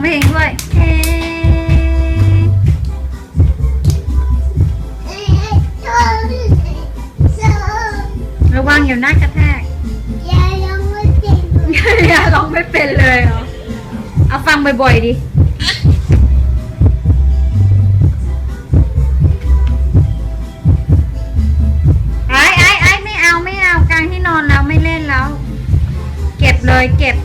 เพลงด้วยเอ๊ระวังเดี๋ยวหน้ากระแทกอย่าร้องไม่เป็นเลยเหรอ เอาฟังบ่อยๆดิไอ้ไอ้ไอ้ไม่เอาไม่เอากลางที่นอนแล้วไม่เล่นแล้ว เก็บเลยเก็บ